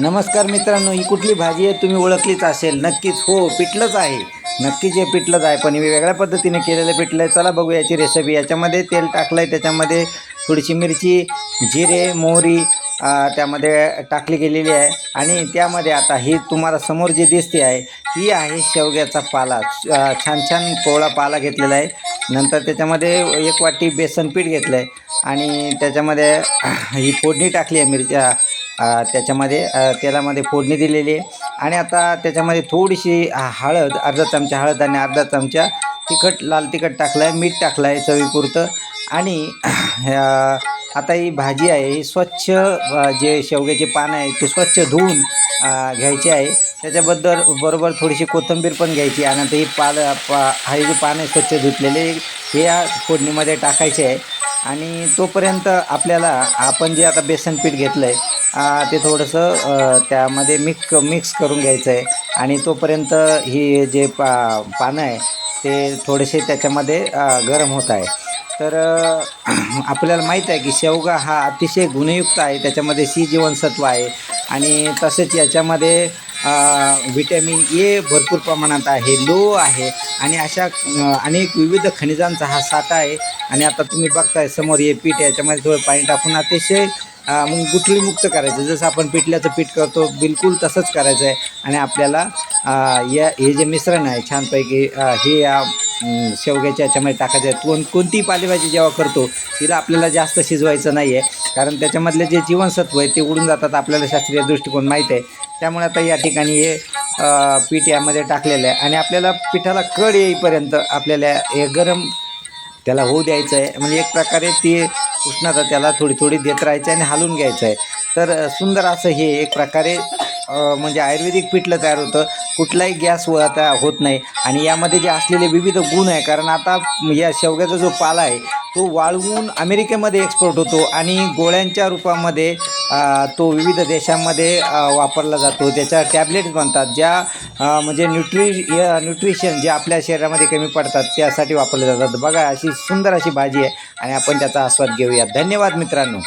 नमस्कार मित्रांनो ही कुठली भाजी आहे? तुम्ही ओळखलीच असेल. नक्कीच हो पिठलंच आहे. नक्कीच हे पिठलंच आहे पण हे वेगळ्या पद्धतीने केलेलं पिठलं आहे. चला बघू याची रेसिपी याच्यामध्ये तेल टाकलं आहे त्याच्यामध्ये थोडीशी मिरची जिरे मोहरी त्यामध्ये टाकली गेलेली आहे. आणि त्यामध्ये आता ही तुम्हाला समोर जी दिसते आहे ही आहे शेवग्याचा पाला. छान छान कोवळा पाला घेतलेला आहे. नंतर त्याच्यामध्ये एक वाटी बेसन पीठ घेतलं आहे आणि त्याच्यामध्ये ही फोडणी टाकली आहे मिरच्या त्याच्यामध्ये तेलामध्ये फोडणी दिलेली आहे. आणि आता त्याच्यामध्ये थोडीशी हळद अर्धा चमचा हळद आणि अर्धा चमचा तिखट लाल तिखट टाकलं आहे मीठ टाकलं आहे चवीपुरतं. आणि आता ही भाजी आहे ही स्वच्छ जे शेवग्याचे पानं आहे ते स्वच्छ धुवून घ्यायची घ्यायचे आहे. त्याच्याबद्दल बरोबर थोडीशी कोथिंबीर पण घ्यायची आणि आता ही पाल पा हे जे पानं स्वच्छ धुतलेले हे या फोडणीमध्ये टाकायचे आहे. आणि तोपर्यंत आपल्याला आपण जे आता बेसन पीठ घेतलं आहे ते थोडंसं त्यामध्ये मिक्स मिक्स करून घ्यायचं आहे आणि तोपर्यंत ही जे पा पानं आहे ते थोडेसे त्याच्यामध्ये गरम होत आहे. तर आपल्याला माहीत आहे की शेवगा हा अतिशय गुणयुक्त आहे. त्याच्यामध्ये सी जीवनसत्व आहे. आणि तसेच याच्यामध्ये व्हिटॅमिन ए भरपूर प्रमाणात आहे लो आहे. आणि अशा अनेक विविध खनिजांचा हा साठा आहे. आणि आता तुम्ही बघताय समोर हे पीठ याच्यामध्ये थोडं पाणी टाकून अतिशय मग गुठळीमुक्त करायचं. जसं आपण पिठल्याचं पीठ करतो बिलकुल तसंच करायचं आहे. आणि आपल्याला या हे जे मिश्रण आहे छानपैकी हे या शेवग्याच्या याच्यामध्ये टाकायचं आहे. कोण कोणतीही पालेभाजी जेव्हा करतो तिला आपल्याला जास्त शिजवायचं नाही आहे. कारण त्याच्यामधले जे जीवनसत्व आहे ते उडून जातात आपल्याला शास्त्रीय दृष्टिकोन माहीत आहे. त्यामुळे आता या ठिकाणी हे पीठ यामध्ये टाकलेलं आहे. आणि आपल्याला पिठाला कड येईपर्यंत आपल्याला हे गरम त्याला होऊ द्यायचं आहे. म्हणजे एक प्रकारे ती उष्णता त्याला थोडी थोडी देत राहायची आहे आणि हालून घ्यायचं आहे तर सुंदर असं हे एक प्रकारे म्हणजे आयुर्वेदिक पिठलं तयार होतं. कुठलाही गॅस व आता होत नाही. आणि यामध्ये जे असलेले विविध गुण आहे कारण आता या शेवग्याचा जो पाला आहे तो वाळवून अमेरिकेमध्ये एक्सपोर्ट होतो आणि गोळ्यांच्या रूपामध्ये तो विविध देशांमध्ये वापरला जातो. त्याच्या टॅबलेट्स बनतात ज्या म्हणजे न्यूट्रि न्यूट्रिशन जे आपल्या शरीरामध्ये कमी पडतात त्यासाठी वापरले जातात. बघा अशी सुंदर अशी भाजी आहे आणि आपण त्याचा आस्वाद घेऊया. धन्यवाद मित्रांनो.